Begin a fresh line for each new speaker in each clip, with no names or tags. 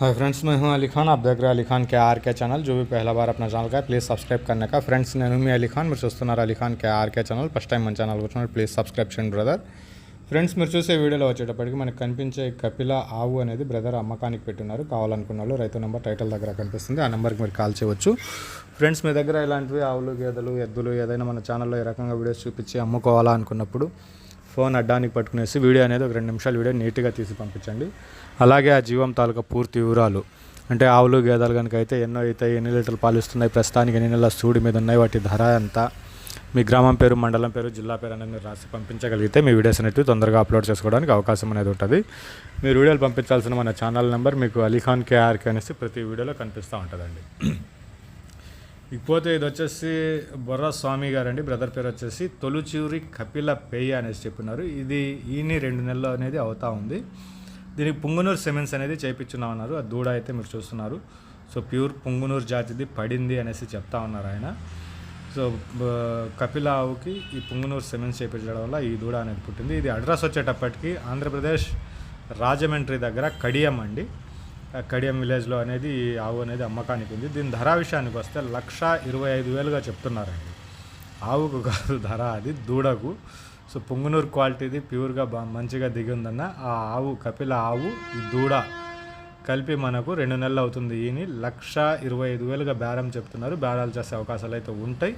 Hi friends मैं हूं अली खान आप देख रहे हैं अली खान के आर के चैनल जो भी पहला बार अपना ఛానల్ का ప్లీజ్ సబ్స్క్రైబ్ करने का ఫ్రెండ్స్ నేను మీ అలీ ఖాన్ మీరు చూస్తున్నారు Ali Khan K RK channel first time మన ఛానల్ వచ్చినప్పుడు ప్లీజ్ సబ్స్క్రైబ్ చేయండి బ్రదర్ ఫ్రెండ్స్ మీరు చూసే వీడియోలో వచ్చేటప్పటికి మనకు కనిపించే కపిల ఆవు అనేది బ్రదర్ అమ్మకానికి పెట్టున్నారు కావాలనుకున్న వాళ్ళు రైతు నెంబర్ టైటిల్ దగ్గర కనిపిస్తుంది ఆ నెంబర్కి మీరు కాల్ చేయవచ్చు ఫ్రెండ్స్ మీ దగ్గర ఇలాంటివి ఆవులు గేదెలు ఎద్దులు ఏదైనా మన ఛానల్లో ఈ రకంగా వీడియోస్ చూపించి అమ్ముకోవాలా అనుకున్నప్పుడు ఫోన్ అడ్డానికి పట్టుకునేసి వీడియో అనేది ఒక రెండు నిమిషాలు వీడియో నీట్గా తీసి పంపించండి. అలాగే ఆ జీవం తాలూకా పూర్తి వివరాలు. అంటే ఆవులు గేదెలు కనుక అయితే ఎన్నో అవుతాయి ఎన్ని లీటర్లు పాలు ఇస్తున్నాయి ప్రస్తుతానికి ఎన్ని నెలల సూడి మీద ఉన్నాయి వాటి ధర ఎంత? మీ గ్రామం పేరు మండలం పేరు జిల్లా పేరు అనేది మీరు రాసి పంపించగలిగితే మీ వీడియోస్ అనేవి తొందరగా అప్లోడ్ చేసుకోవడానికి అవకాశం అనేది ఉంటుంది. మీరు వీడియోలు పంపించాల్సిన మన ఛానల్ నెంబర్ మీకు అలీఖాన్ కేఆర్కే అనేసి ప్రతి వీడియోలో కనిపిస్తూ ఉంటుందండి. ఇకపోతే ఇది వచ్చేసి బొర్రా స్వామి గారు అండి బ్రదర్ పేరు వచ్చేసి తొలుచూరి కపిల పేయ అనేసి చెప్పినారు. ఇది ఈని రెండు నెలలు అనేది అవుతా ఉంది. దీనికి పుంగునూరు సెమెన్స్ అనేది చేయించున్నాం అన్నారు. ఆ దూడ అయితే మీరు చూస్తున్నారు. సో ప్యూర్ పుంగునూరు జాతిది పడింది అనేసి చెప్తా ఉన్నారు ఆయన. సో కపిల ఆవుకి ఈ పుంగునూరు సెమెన్స్ చేయించడం వల్ల ఈ దూడ అనేది పుట్టింది. ఇది అడ్రస్ వచ్చేటప్పటికి ఆంధ్రప్రదేశ్ రాజమండ్రి దగ్గర కడియం అండి. కడియం విలేజ్లో అనేది ఈ ఆవు అనేది అమ్మకానికి ఉంది. దీని ధర విషయానికి వస్తే లక్ష ఇరవై ఐదు వేలుగా చెప్తున్నారండి. ఆవుకు కాదు ధర అది దూడకు. సో పొంగునూరు క్వాలిటీది ప్యూర్గా మంచిగా దిగి ఉందన్న ఆ ఆవు కపిల ఆవు దూడ కలిపి మనకు రెండు నెలలు అవుతుంది. ఈయన లక్ష ఇరవై ఐదు వేలుగా బేరం చెప్తున్నారు. బేరాలు చేసే అవకాశాలు అయితే ఉంటాయి.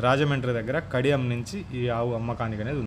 రాజమండ్రి దగ్గర కడియం నుంచి ఈ ఆవు అమ్మకానికి అనేది ఉంది.